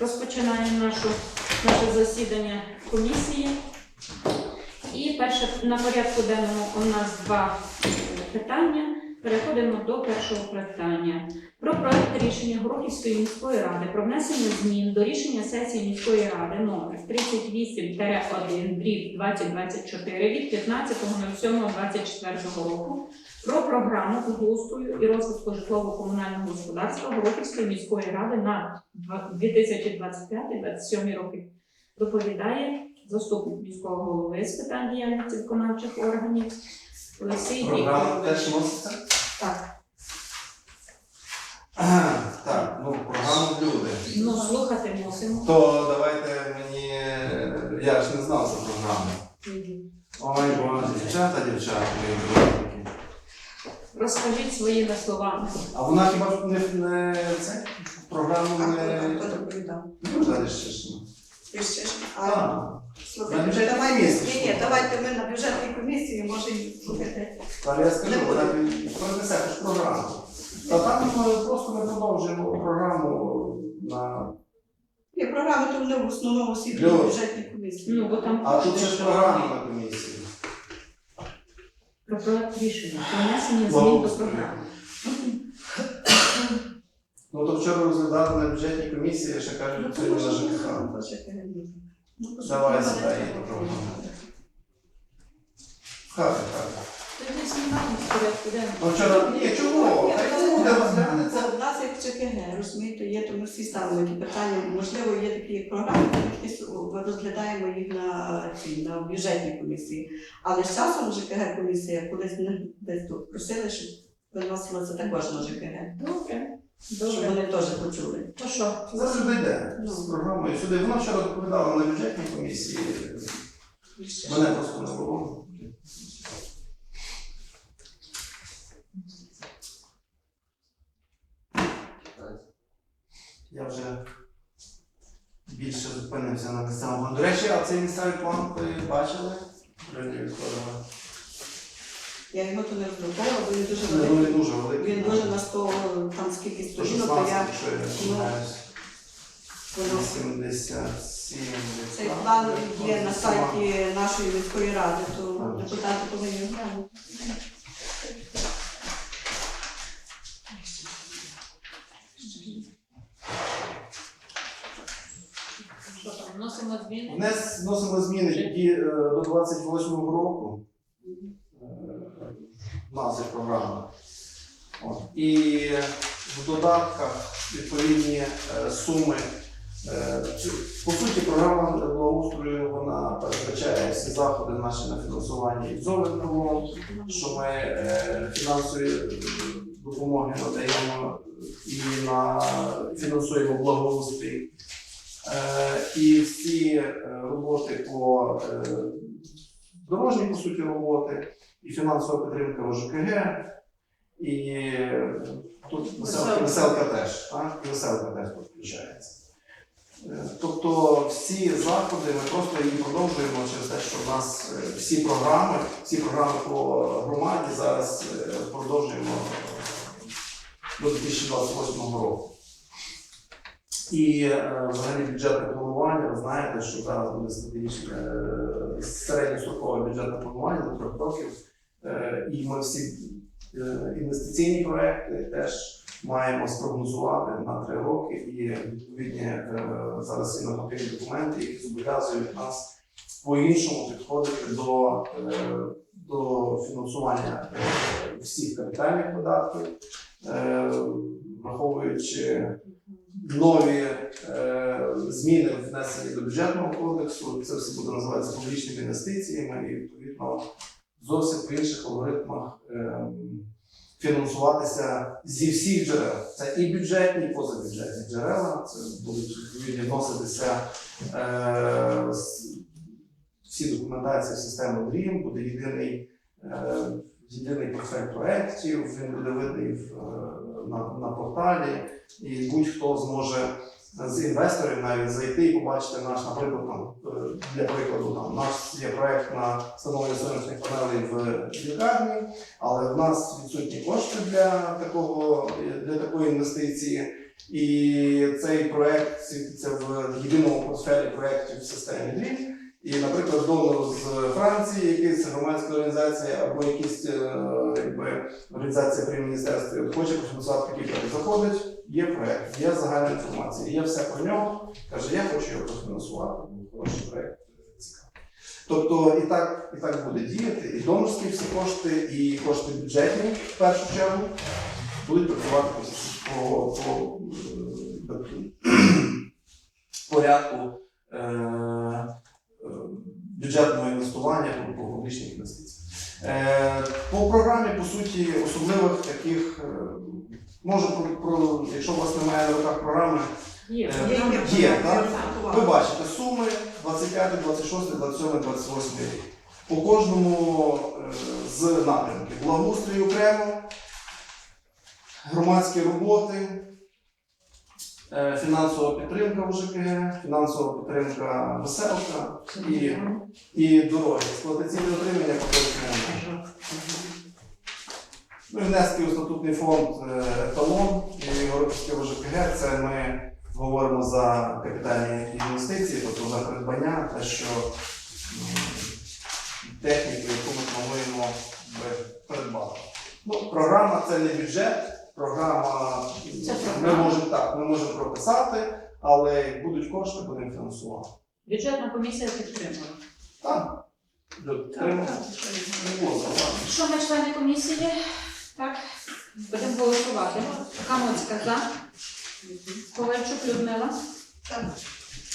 Розпочинаємо нашу, наше засідання комісії. І перше на порядку денному у нас два питання. Переходимо до першого питання. Про проект рішення Горохівської міської ради про внесення змін до рішення сесії міської ради номер 38-1 дріб 2024 від 15.07.24 року про програму благоустрою і розвитку житлово-комунального господарства Горохівської міської ради на 2025-2027 роки. Доповідає заступник міського голови з питань діяльності виконавчих органів Олексій Вікторович. Так, Так, ну програму люди. ну слухати мусимо. То давайте мені. Я ж не знав за програму. Ой, боже, дівчата, дівчата, мої дорогенькі. Розкажіть своїми словами. А вона хіба не, не це? Програму не. Хто доповідав? Ну, далі ще ж. Ти ще ж? А, А, на слухайте, бюджетній давайте, комісії ні, ні, давайте ми на бюджетній комісії можемо слухати. Далі я скажу, Не вона буде. принесе ж програму. Та там ми просто ми продовжуємо програму на. Ні, програми то вони в основному всі на бюджетній комісії. Ну, бо там А тут же ж програма на комісії. про проект рішення, про внесення змін до програми. Ну то вчора розглядали на бюджетній комісії, ще кажуть, сьогодні на ЖКХ. Давай, задай її програму. Хай, хай. Тоді знімаємо з порядку денного. Ну вчора, ні? Хай це буде розглянеться. Це нас як ЧКГ, розумієте, є, то ми всі ставимо ті питання. Можливо, є такі програми, які розглядаємо їх на, цій, на бюджетній комісії. Але з часом ЖКГ комісія колись не десь тут просили, щоб виносила це також на ЖКГ. Добре. Щоб вони теж почули. То що? Зараз дійде Ну. з програмою сюди. Вона вчора доповідала на бюджетній комісії. Мене просто не було. Я вже більше зупинився на місцевому плані. До речі, а цей місцевий план ви бачили? Леонід Вікторовна? Я його то не роздрукувала, бо він дуже Ну, великий. він дуже великий. Він дуже на 100, там скільки сторінок, то 116, я якщо я не ну, помиляюсь. воно 87. Цей план є на сайті нашої міської ради, то депутати повинні глянути. Що там? Вносимо зміни? Внес, вносимо зміни які, е, до 28-го року. Назви програми. От. І в додатках відповідні е, суми. Е, По суті, програма благоустрою вона передбачає всі заходи наші на фінансування і зовнішнього, що ми е, фінансові е, допомоги надаємо і на фінансуємо благоустрій. Е, І всі е, роботи по е, дорожній, по суті, роботи, і фінансова підтримка ОЖКГ, і е, тут веселка, веселка теж, так? І веселка теж тут включається. Е, Тобто всі заходи ми просто їх продовжуємо через те, що в нас е, всі програми, всі програми по громаді зараз продовжуємо до 2028 року. І взагалі бюджетне планування, ви знаєте, що зараз буде стратегічне середньострокове бюджетне планування до трьох років. Е, і ми всі е, інвестиційні проекти теж маємо спрогнозувати на три роки. І відповідні е, зараз є нормативні документи, які зобов'язують нас по-іншому підходити до, до фінансування всіх капітальних видатків, е, враховуючи нові зміни внесені до бюджетного кодексу. Це все буде називатися публічними інвестиціями і відповідно зовсім по інших алгоритмах е, фінансуватися зі всіх джерел. Це і бюджетні, і позабюджетні джерела. Це будуть відповідно вноситися е, всі документації в систему DREAM, буде єдиний. е, Єдиний портфель проєктів, він буде видний е, на, на порталі, і будь-хто зможе з інвесторів навіть зайти і побачити наш, наприклад, там, е, для прикладу, там, наш є проект на встановлення сонячних панелей в лікарні, але в нас відсутні кошти для такого для такої інвестиції. І цей проект світиться в єдиному портфелі проєктів в системі Львів. І, наприклад, донор з Франції, якась громадська організація або якісь е, якби, організація при міністерстві хоче профінансувати такий проект. Заходить, є проект, є загальна інформація, є все про нього. Каже, я хочу його профінансувати. Хороший цікавий. Тобто і так, і так буде діяти, і донорські всі кошти, і кошти бюджетні в першу чергу будуть працювати по, по, по е, порядку е, бюджетного інвестування по, по публічних інвестиціях. Е, по програмі, по суті, особливих таких, е, можу про, про якщо у вас немає на руках програми, Є. Е, Є, є, Є, так? ви бачите суми 25, 26, 27, 28 рік. По кожному е, з напрямків. Благоустрій окремо, громадські роботи, фінансова підтримка в ЖКГ, фінансова підтримка веселка і, і дороги, експлуатаційне отримання по кожному. Ну внески у статутний фонд е, талон і Городське ЖКГ. Це ми говоримо за капітальні інвестиції, тобто за придбання, те, що техніку, яку ми плануємо би придбати. Ну, програма це не бюджет, програма Це ми програма. можемо так, ми можемо прописати, але як будуть кошти, будемо фінансувати. Бюджетна комісія підтримує. Так. Так, тримай. так, Не було зауважень. Що ми члени комісії? Так, будемо голосувати. Камоцька за, Ковальчук Людмила Так,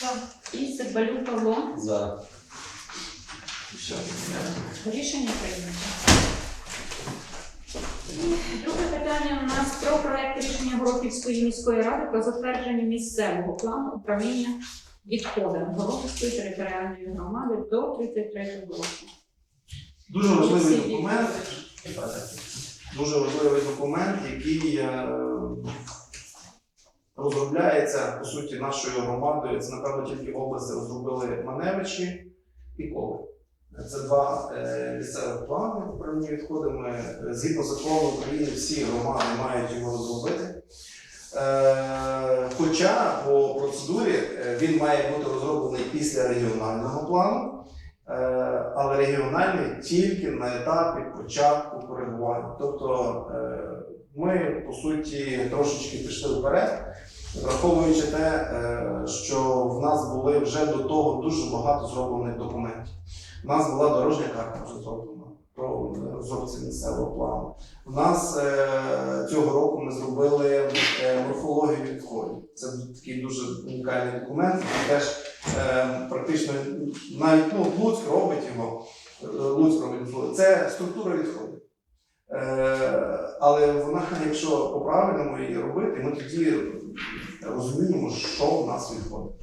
так. і Цимбалюк Павло. За. Рішення прийнято. Друге питання у нас про проект рішення Горохівської міської ради про затвердження місцевого плану управління відходами Горохівської територіальної громади до 33 року. Дуже важливий документ. Дуже важливий документ, який е, розробляється по суті нашою громадою. Це напевно тільки області розробили Маневичі і Коли. Це два е, місцевих плани управління відходами. Е, Згідно закону України, всі громади мають його розробити. Е, хоча по процедурі він має бути розроблений після регіонального плану. Але регіональний тільки на етапі початку коригування. Тобто ми, по суті, трошечки пішли вперед, враховуючи те, що в нас були вже до того дуже багато зроблених документів. У нас була дорожня карта вже зроблена про розробці місцевого плану. У нас е, цього року ми зробили е, морфологію відходів. Це такий дуже унікальний документ, який теж е, практично навіть ну, Луцьк робить його. е, Луцьк робить. Це структура відходів. Е, але вона, якщо по-правильному її робити, ми тоді розуміємо, що в нас відходить.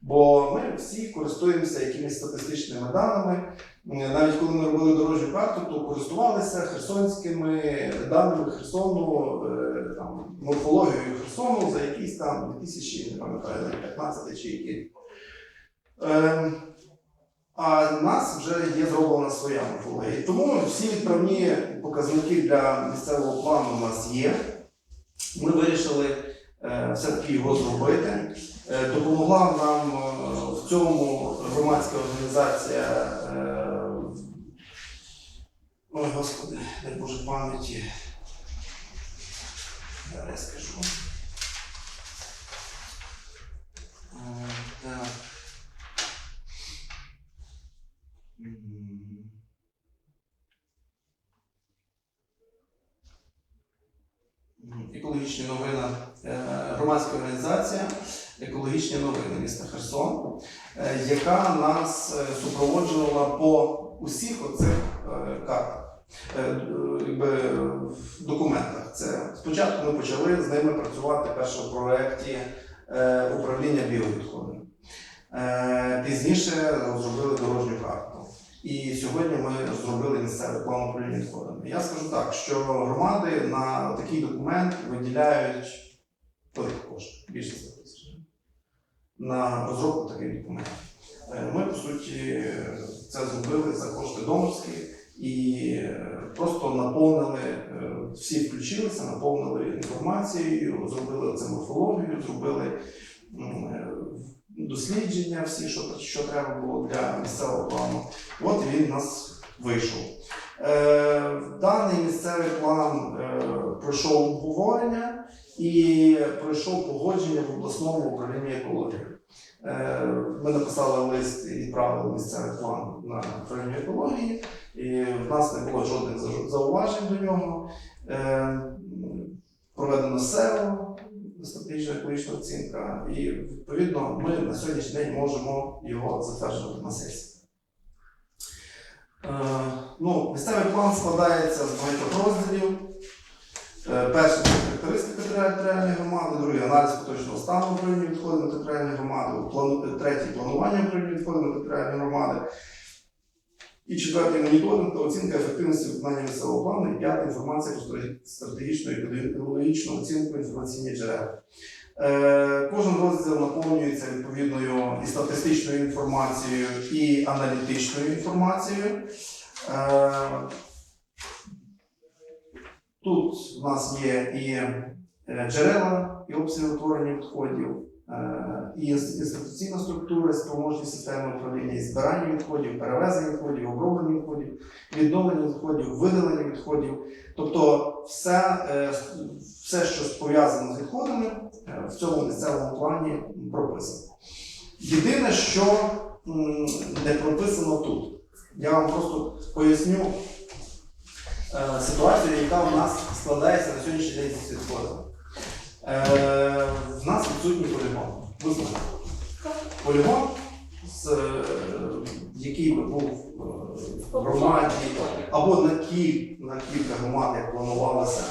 Бо ми всі користуємося якимись статистичними даними. Навіть коли ми робили дорожню карту, то користувалися херсонськими даними Херсону, е, там, морфологією Херсону за якісь там 2000, не пам'ятаю, 15 чи які. Е, а в нас вже є зроблена своя морфологія. Тому всі відправні показники для місцевого плану у нас є. Ми вирішили е, все-таки його зробити. Е, допомогла нам е, в цьому громадська організація. Е, ой, господи, дай Боже пам'яті. Зараз скажу. Е, так. М. М, Екологічні новини, е, громадська організація Екологічні новини міста Херсон, е, яка нас е, супроводжувала по усіх оцих е, картах, в документах. Це спочатку ми почали з ними працювати перше в проєкті управління біовідходами. Пізніше розробили дорожню карту. І сьогодні ми зробили місцевий план управління відходами. Я скажу так, що громади на такий документ виділяють великі кошти, більше 100 тисяч на розробку таких документів. Е, Ми, по суті, це зробили за кошти донорські і е, просто наповнили, е, всі включилися, наповнили інформацією, зробили це морфологію, зробили дослідження, всі, що, що треба було для місцевого плану. От він у нас вийшов. Даний місцевий план пройшов обговорення і пройшов погодження в обласному управлінні екології. Е, Ми написали лист і відправили місцевий план на управління екології, і в нас не було жодних зауважень до нього. Е, Проведено СЕО, стратегічна екологічна оцінка, і відповідно ми на сьогоднішній день можемо його затверджувати на сесії. Е, Ну, місцевий план складається з багатьох розділів. Перший територіальної громади, другий аналіз поточного стану управління відходами територіальної громади, плану- третій планування управління відходами територіальної громади. І четвертий моніторинг та оцінка ефективності виконання місцевого плану, і п'ятий інформація про стратегі- стратегічну і екологічну оцінку інформаційних джерел. Е, Кожен розділ наповнюється відповідною і статистичною інформацією, і аналітичною інформацією. Е, Тут у нас є і е, джерела, і обсяги утворення відходів, е, і інституційна структура, спроможні системи управління і збирання відходів, перевезення відходів, оброблення відходів, відновлення відходів, видалення відходів. Тобто все, е, все що пов'язано з відходами, е, в цьому місцевому плані прописано. Єдине, що не прописано тут. Я вам просто поясню е, ситуацію, яка у нас складається на сьогоднішній день з відходами. Е, в нас відсутній полігон. Ви знаєте. Полігон, е, який був е, в громаді, або на, кіль, на кілька громад, як планувалося,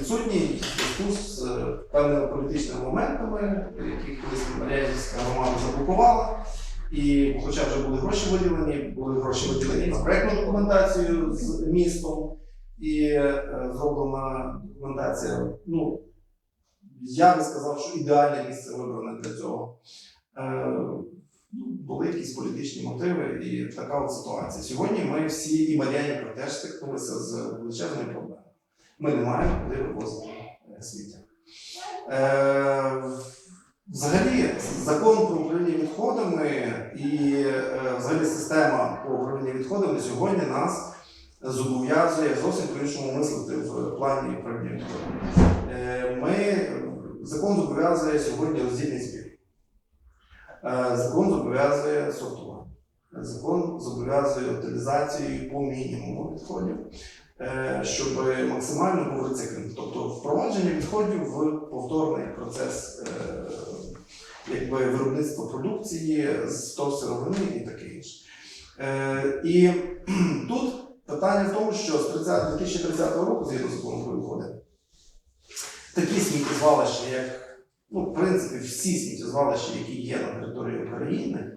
відсутній зв'язку з певними політичними моментами, які колись Мар'янівська громада заблокувала. І хоча вже були гроші виділені, були гроші виділені на проєктну документацію з містом, і е, зроблена документація. Ну, я би сказав, що ідеальне місце вибране для цього. Е, були якісь політичні мотиви і така от ситуація. Сьогодні ми всі і Мар'янівка теж стикнулися з величезною проблемою. Ми не маємо куди вивозити е, сміття. Е, Взагалі, закон про управління відходами і е, взагалі система по управлінню відходами сьогодні нас зобов'язує зовсім по-іншому мислити в плані управління. Е, Ми, закон зобов'язує сьогодні роздільний збір. Е, Закон зобов'язує сортування. Закон зобов'язує утилізацію по мінімуму відходів, е, щоб максимально був рециклінг. Тобто впровадження відходів в повторний процес якби, виробництва продукції з сировини і таке інше. І тут питання в тому, що з 30 2030 року, згідно закону про відходи, такі сміттєзвалища, як ну, в принципі, всі сміттєзвалища, які є на території України,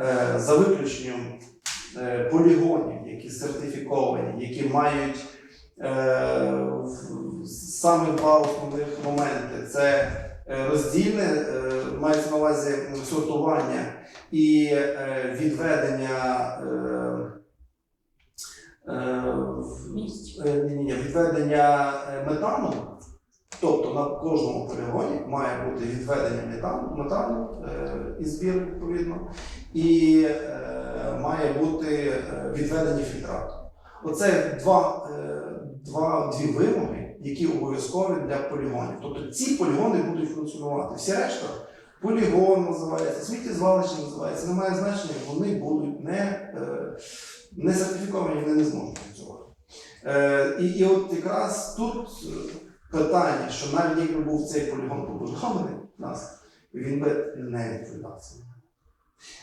е, за виключенням е, полігонів, які сертифіковані, які мають е, саме два основних моменти: це е, роздільне, е, мається на увазі сортування і е, відведення. е, е, в- Місць. Е, ні, ні, ні, відведення е, метану, тобто на кожному полігоні має бути відведення метану, метану е, і збір відповідно, і е, має бути е, відведення фільтрату. Оце два, е, два, дві вимоги, які обов'язкові для полігонів. Тобто ці полігони будуть функціонувати. Всі решта полігон називається, сміттєзвалище називається, не має значення, вони будуть не, е, не сертифіковані, вони не зможуть працювати. Е, і, і от якраз тут е, питання, що навіть якби був цей полігон побудований нас, він би не відповідав.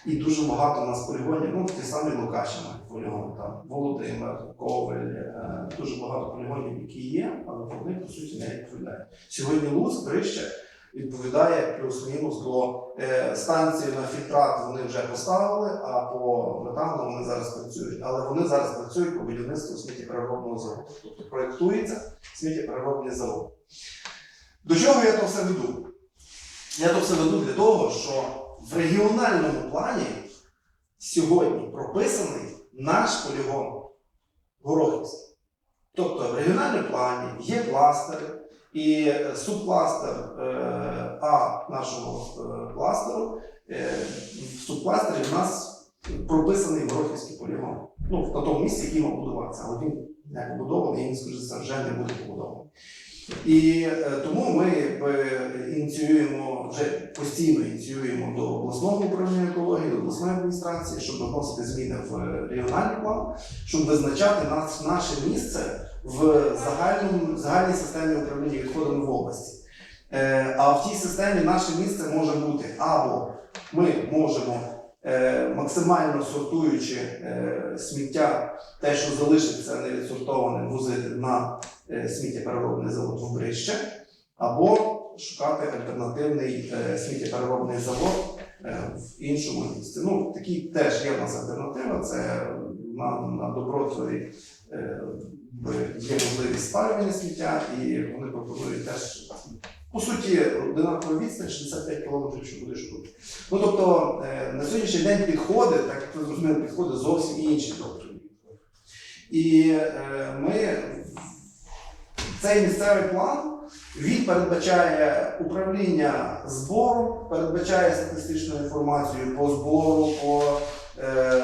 І дуже багато у нас полігонів, ну ті самі Лукашина полігон, там Володимир, Ковель, е, дуже багато полігонів, які є, але вони по суті не відповідають. Сьогодні Луцьк, Брище відповідає плюс-мінус до е, станції на фільтрат вони вже поставили, а по метану вони зараз працюють. Але вони зараз працюють по будівництву сміттєпереробного заводу. Тобто проєктується сміттєпереробний завод. До чого я то все веду? Я то все веду для того, що в регіональному плані сьогодні прописаний наш полігон Горохівський. Тобто в регіональному плані є кластери, і субкластер е, А нашого е, кластеру, е, в субкластері в нас прописаний Горохівський полігон. Ну, на тому місці, який мав будуватися, але він не побудований, і він, за вже не буде побудований. І тому ми ініціюємо, вже постійно ініціюємо до обласного управління екології, до обласної адміністрації, щоб вносити зміни в регіональний план, щоб визначати нас, наше місце в загальному, загальній системі управління відходами в області. Е, а в тій системі наше місце може бути або ми можемо е, максимально сортуючи е, сміття, те, що залишиться невідсортоване, возити на е, сміттєпереробний завод в Брище, або шукати альтернативний е, сміттєпереробний завод е, в іншому місці. Ну, такі теж є в нас альтернатива. Це на, на Добротові е, є можливість спалювання сміття, і вони пропонують теж. По суті, одинакова відстань 65 км, що будеш тут. Ну тобто е, на сьогоднішній день підходи, так як ви зрозуміли, підходи зовсім інші до. І е, ми цей місцевий план він передбачає управління збором, передбачає статистичну інформацію по збору, по е,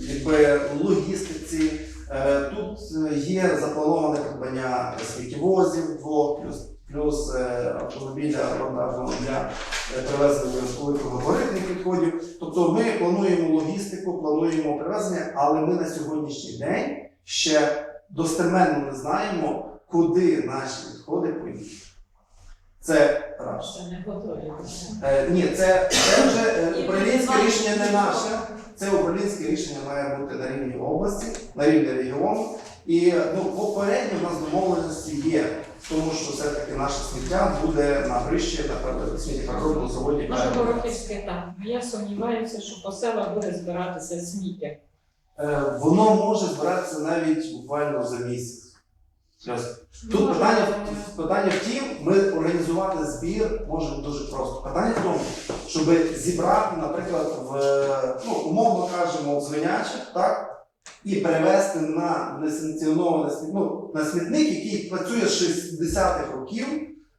якби, логістиці. Е, Тут є заплановане придбання сміттєвозів двох, плюс, плюс е, автомобіля для е, перевезення великого габаритних відходів. Тобто ми плануємо логістику, плануємо перевезення, але ми на сьогоднішній день ще достеменно не знаємо, куди наші відходи поїдуть. Це раз. Ще не готові. Е, ні, це, це вже е, знаємо, рішення не наше. Це управлінське рішення має бути на рівні області, на рівні регіону. І ну, попередньо в нас домовленості є, тому що все-таки наше сміття буде на грищі на сміттєпереробному заводі. Може, «Перший». Горохівське там. Я сумніваюся, що по селах буде збиратися сміття. Е, Воно може збиратися навіть буквально за місяць. Тут питання, е, питання в тім, ми організувати збір можемо дуже просто. Питання в тому, щоб зібрати, наприклад, в ну, умовно кажемо, в звинячих, так? І перевести на несанкціонований сміт- ну, на смітник, який працює з 60-х років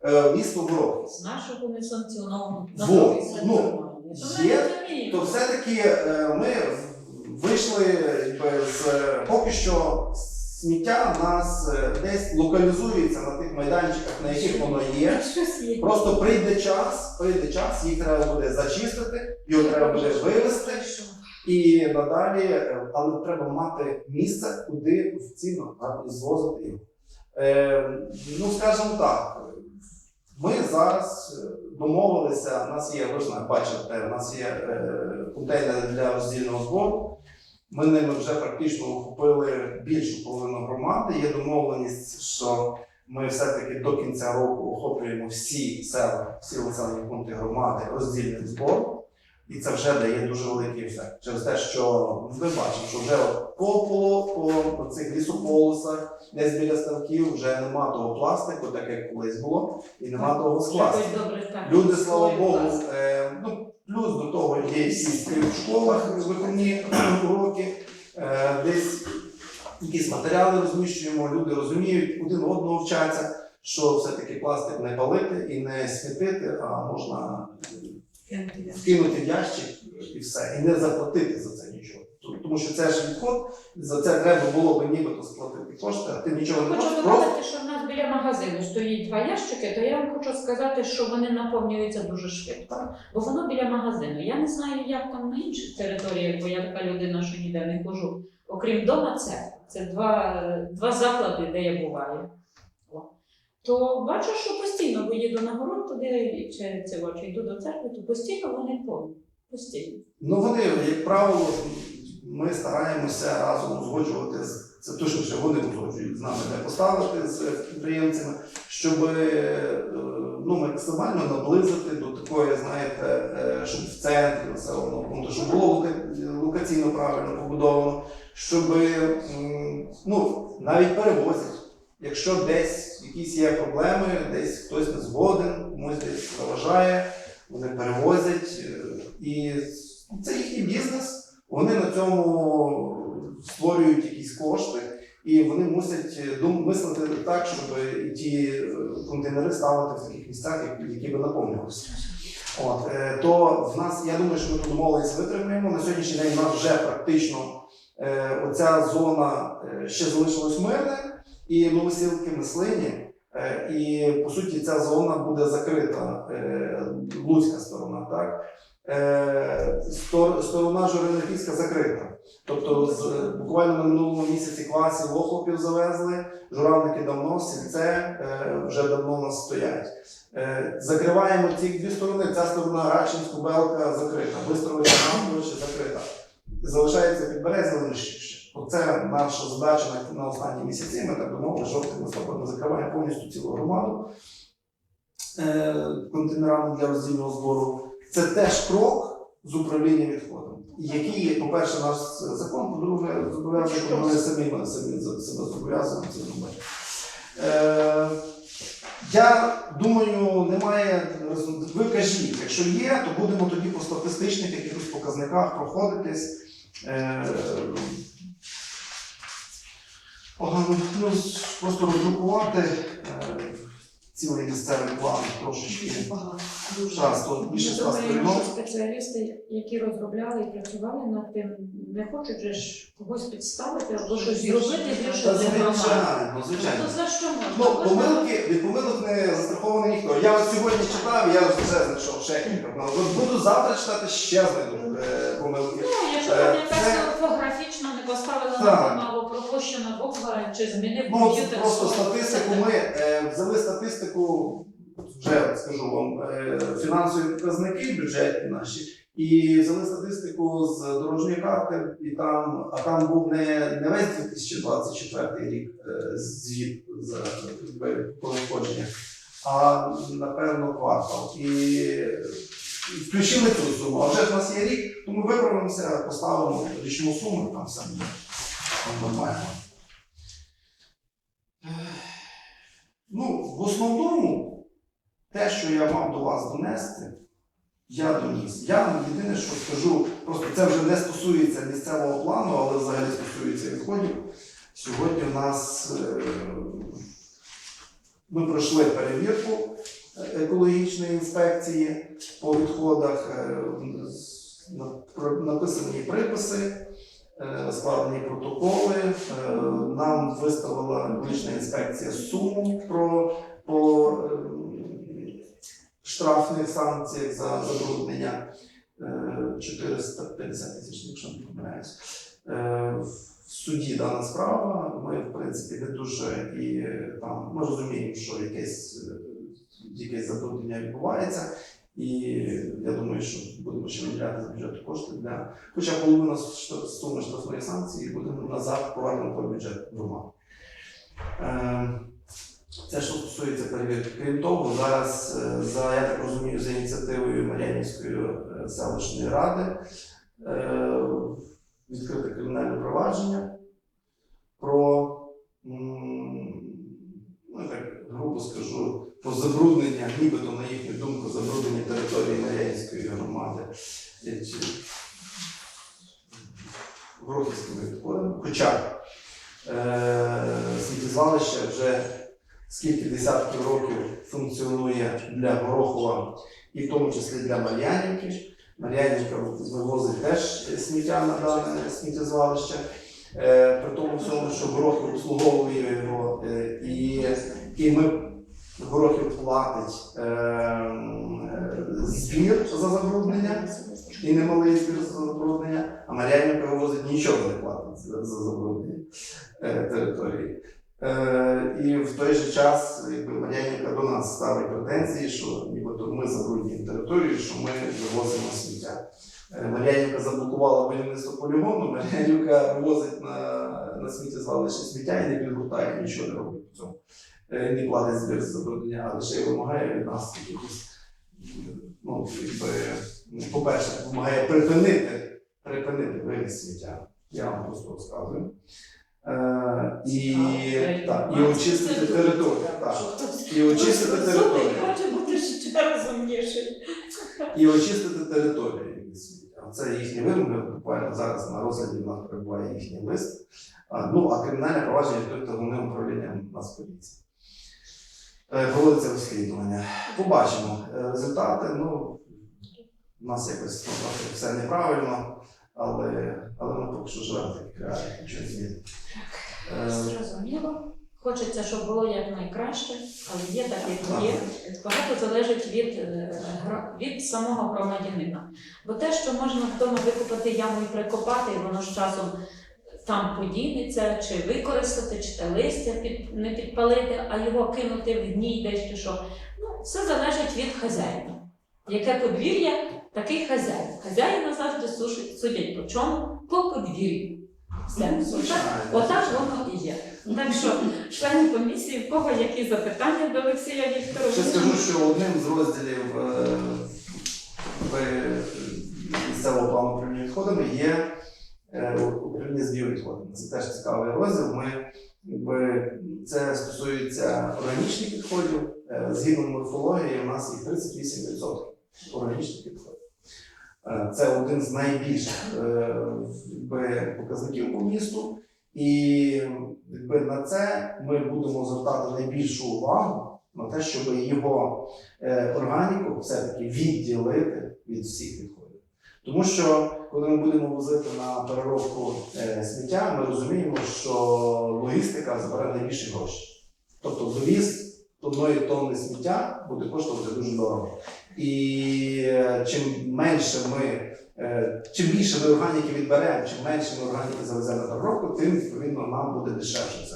е, в місто Горохів. З нашого несанкціонованого Во, ну, є. То все-таки е, ми вийшли якби, з поки що сміття в нас е, десь локалізується на тих майданчиках, на яких воно є. Просто прийде час, прийде час, їх треба буде зачистити, його треба буде вивезти і надалі, е, але треба мати місце, куди офіційно звозити його. Е, ну, скажімо так, ми зараз е, домовилися, у нас є, ви ж бачите, у нас є контейнери для роздільного збору. Ми ними вже практично охопили більшу половину громади. Є домовленість, що ми все-таки до кінця року охоплюємо всі села, всі населені пункти громади роздільним збором. І це вже дає дуже великий ефект. Через те, що ми бачимо, що вже по, по, цих лісополосах, десь біля ставків, вже нема того пластику, так як колись було, і нема того складу. Люди, слава Богу, е, ну, плюс до того є сісти в школах виховні уроки, е, десь якісь матеріали розміщуємо, люди розуміють, один одного вчаться, що все-таки пластик не палити і не смітити, а можна вкинути в ящик і все, і не заплатити за це. Тому що це ж відход, за це треба було би нібито сплатити кошти, а ти нічого не Хочу можеш. Просто додати, що в нас біля магазину стоїть два ящики, то я вам хочу сказати, що вони наповнюються дуже швидко. Бо воно біля магазину. Я не знаю, як там на інших територіях, бо я така людина, що ніде не хожу. Окрім дома, це. Це два, два заклади, де я буваю. То бачу, що постійно, бо їду на город туди, чи це очі йду до церкви, то постійно вони повні. Постійно. Ну, вони, як правило, ми стараємося разом узгоджувати це точно, що вони узгоджують з нами, де поставити з підприємцями, щоб е, ну, максимально наблизити до такої, знаєте, е, щоб в центрі населеного пункту, щоб було локаційно правильно побудовано, щоб ну, навіть перевозять. Якщо десь якісь є проблеми, десь хтось не згоден, комусь десь заважає, вони перевозять. е, І це їхній бізнес. Вони на цьому створюють якісь кошти, і вони мусять мислити так, щоб ті е, контейнери ставити в таких місцях, які- би наповнювалися. От, е, то в нас, я думаю, що ми тут домовились витримаємо. На сьогоднішній день у нас вже практично е, оця зона е, ще залишилась мирне, і новосілки мислині. Е, І по суті ця зона буде закрита, е, Луцька сторона, так? Е, стор- Сторона Жоринопільська закрита. Тобто з, буквально на минулому місяці класів охлопів завезли, журавники давно, сільце е, вже давно у нас стоять. Е, Закриваємо ці дві сторони. Ця сторона Рачинську, Белка закрита, Бистровича, Гамбовича закрита. Залишається підбереза лише. Оце наша задача на, на останні місяці. Ми так домовили, жовтий листопад ми повністю цілу громаду е, контейнерами для роздільного збору. Це теж крок з управління відходом, який, по-перше, наш закон, по-друге, зобов'язує, що ми самі, самі себе зобов'язуємо це робити. Е, я думаю, немає. Ви кажіть, якщо є, то будемо тоді по статистичних якихось показниках проходитись. Е, ну, просто роздрукувати е, цілий місцевий план трошечки. Багато. Дуже. Часто більше що спеціалісти, які розробляли і працювали над тим, не хочуть же ж когось підставити або щось зробити більше Та для громади. звичайно, звичайно. То за що можна? Ну, помилки, від помилок не застрахований ніхто. Я от сьогодні читав, я вже знайшов ще кілька помилок. От буду завтра читати ще знайду е, помилки. Ну, якщо Е, там якась це- орфографічно не поставила Так. на пропущена буква чи змінив Ну, от комп'ютер. просто статистику ми е, взяли статистику, вже скажу вам, е, фінансові показники бюджетні наші, і взяли статистику з дорожньої карти, і там, а там був не, не весь 2024 рік е, звіт за повходження, а напевно квартал. І включили цю суму. А вже ж у нас є рік, тому виправимося, поставимо річну суму, і там все буде нормально. Ну, в основному, те, що я мав до вас донести, я доніс. Я єдине, що скажу, просто це вже не стосується місцевого плану, але взагалі стосується відходів. Сьогодні в нас е, ми пройшли перевірку е, екологічної інспекції по відходах, е, написані приписи, складені протоколи. Е, Нам виставила екологічна інспекція суму про по е, штрафних санкціях за забруднення е, 450 тисяч, якщо не помиляюсь. Е, В суді дана справа. Ми, в принципі, не дуже і е, там ми розуміємо, що якесь, е, якесь забруднення відбувається. І я думаю, що будемо ще виділяти з бюджету кошти для Хоча половина суми штрафної санкції буде назад повернена по бюджет громади. Е, Це що стосується перевірки. Крім того, зараз, е, за, я так розумію, за ініціативою Мар'янівської е, селищної ради е, відкрите кримінальне провадження про, ну так грубо скажу, про забруднення, нібито на їхню думку, забруднення території Мар'янівської громади. Е, Горохівськими відходами. Хоча е, сміттєзвалище вже скільки десятків років функціонує для Горохова і в тому числі для Мар'янівки. Мар'янівка вивозить теж сміття на дане сміттєзвалище. Е, при тому всьому, що Горохів обслуговує його, е, і, і ми Горохів платить е, збір за забруднення і немалий збір за забруднення, а Мар'янівка вивозить нічого не платить за забруднення е, території. Е, і в той же час якби, Мар'янівка до нас ставить претензії, що нібито ми забруднюємо територію, що ми вивозимо сміття. Е, Мар'янівка заблокувала будівництво полігону, Мар'янівка вивозить на, на сміттєзвалище сміття і не підгортає, нічого не робить в цьому. Е, Не платить збір за забруднення, а лише вимагає від нас якихось, ну, ну, по-перше, вимагає припинити, припинити вивіз сміття. Я вам просто розказую. Е, і, так, і очистити територію. Так, і очистити територію. Хоче бути ще розумніший. І очистити територію від сміття. це їхні вимоги. Буквально зараз на розгляді в нас перебуває їхній лист. А, Ну, а кримінальне провадження відкрите головним управлінням Нацполіції. Е, Проводиться розслідування. Побачимо е, результати. Ну, у нас якось ну, все неправильно, але, але ми поки що змінить. Е, Зрозуміло. Хочеться, щоб було якнайкраще, але є так, як є. Багато залежить від, від самого громадянина. Бо те, що можна вдома викопати яму і прикопати, і воно з часом там подінеться, чи використати, чи те листя під, не підпалити, а його кинути в гній десь чи що. Ну, все залежить від хазяїна. Яке подвір'я, такий хазяїн. Хазяїна завжди сушить, судять по чому? По подвір'ю. Все. Отак, отак воно і є. Так що, члени комісії, в кого які запитання до Олексія Ще Вікторовича? скажу, що одним з розділів е, в місцевого плану управління відходами є е, управління з біовідходами. Це теж цікавий розділ. Ми, якби, це стосується органічних відходів. Е, Згідно морфології, у нас їх 38% органічних відходів. Е, Це один з найбільших е, якби, показників по місту. І якби, на це ми будемо звертати найбільшу увагу на те, щоб його органіку все-таки відділити від всіх відходів. Тому що коли ми будемо возити на переробку е, сміття, ми розуміємо, що логістика забере найбільші гроші. Тобто довіз одної тонни сміття буде коштувати дуже дорого. І е, чим менше ми, е, чим більше ми органіки відберемо, чим менше ми органіки завеземо на переробку, тим відповідно нам буде дешевше це.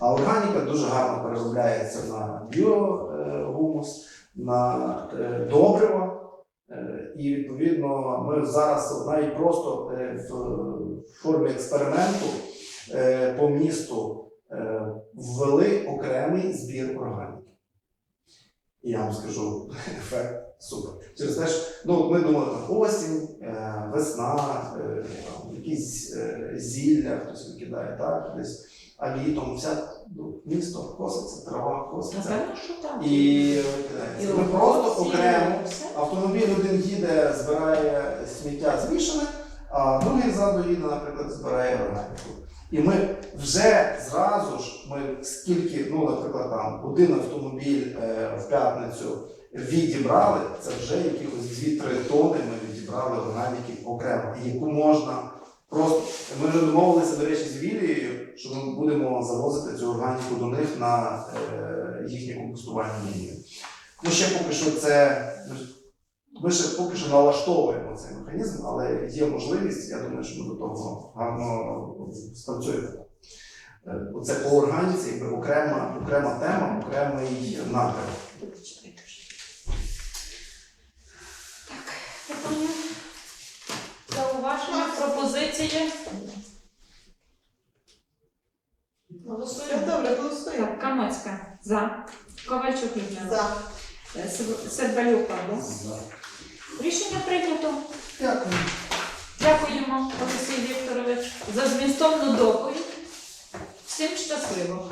А органіка дуже гарно переробляється на біогумус, на добрива. Е, І відповідно ми зараз навіть просто е, в формі експерименту е, по місту ввели окремий збір органіки. І я вам скажу, ефект супер. Через те, що ну, ми думали, там осінь, весна, якісь зілля, хтось викидає, так, десь, а літом вся місто коситься, трава коситься. Напевно, що так. І викидається. Ми просто окремо Автомобіль один їде, збирає сміття змішане, а другий ззаду їде, наприклад, збирає органіку. І ми вже зразу ж, ми скільки, ну, наприклад, там один автомобіль е, в п'ятницю відібрали, це вже якихось 2-3 тони ми відібрали органіки окремо, яку можна просто. Ми вже домовилися, до речі, з Вілією, що ми будемо завозити цю органіку до них на е, їхнє компостувальні лінії. Ну, ще поки що це. Ми ще поки що налаштовуємо цей механізм, але є можливість, я думаю, що ми до того гарно спрацюємо. Е, Оце по органіці, окрема, окрема тема, окремий напрямок. Питання? Зауваження, пропозиції? Голосуємо. Добре, голосуємо. Так, Камоцька За. Ковальчук Людмила. За. Е, Сев- Сербалюк Павло. Рішення прийнято. Дякую. Дякуємо, Олексій Вікторович, за змістовну доповідь. Всім щасливо.